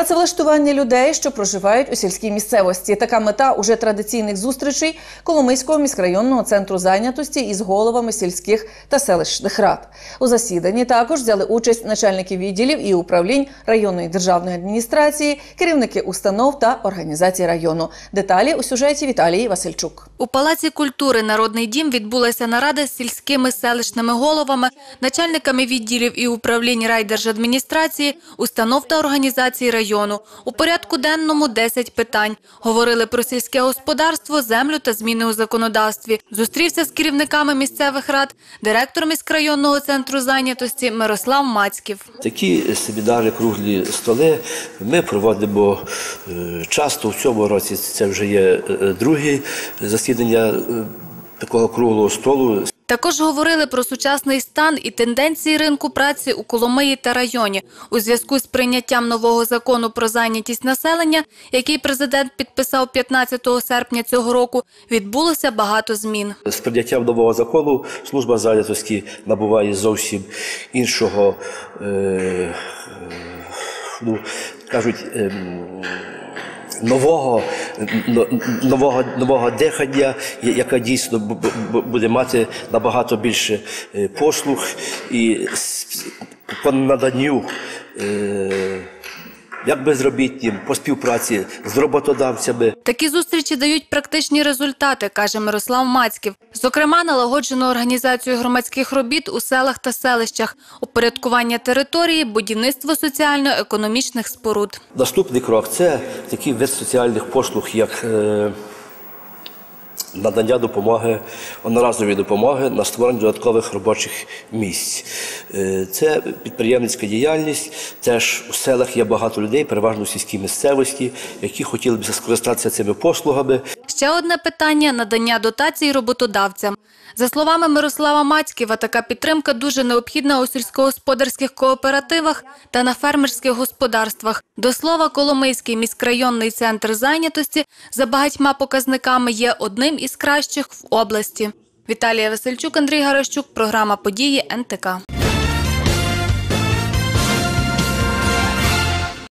Працевлаштування людей, що проживають у сільській місцевості. Така мета уже традиційних зустрічей Коломийського міськрайонного центру зайнятості із головами сільських та селищних рад. У засіданні також взяли участь начальники відділів і управлінь районної державної адміністрації, керівники установ та організацій району. Деталі у сюжеті Віталії Васильчук. У Палаці культури «Народний дім» відбулася нарада з сільськими селищними головами, начальниками відділів і управлінь райдержадміністрації, установ та організацій району. У порядку денному 10 питань. Говорили про сільське господарство, землю та зміни у законодавстві. Зустрівся з керівниками місцевих рад, директор міськрайонного центру зайнятості Мирослав Мацьків. Такі семінари, круглі столи ми проводимо е, часто. В цьому році це вже є е, друге засідання е, такого круглого столу. Також говорили про сучасний стан і тенденції ринку праці у Коломиї та районі у зв'язку з прийняттям нового закону про зайнятість населення, який президент підписав 15 серпня цього року. Відбулося багато змін. З прийняттям нового закону служба зайнятості набуває зовсім іншого, е, е, ну, кажуть, ем, нового, но- нового, нового дихання, яка дійсно бу- бу- буде мати набагато більше е, послуг і по наданню. Як безробітнім, по співпраці з роботодавцями, Такі зустрічі дають практичні результати, каже Мирослав Мацьків. Зокрема, налагоджено організацію громадських робіт у селах та селищах, упорядкування території, будівництво соціально-економічних споруд. Наступний крок це такий вид соціальних послуг, як е, надання допомоги, одноразової допомоги на створення додаткових робочих місць. Е, Це підприємницька діяльність. Теж у селах є багато людей, переважно у сільській місцевості, які хотіли б скористатися цими послугами. Ще одне питання – надання дотацій роботодавцям. За словами Мирослава Мацьківа, така підтримка дуже необхідна у сільськогосподарських кооперативах та на фермерських господарствах. До слова, Коломийський міськрайонний центр зайнятості за багатьма показниками є одним із кращих в області. Віталія Васильчук, Андрій Гарощук, програма «Події НТК».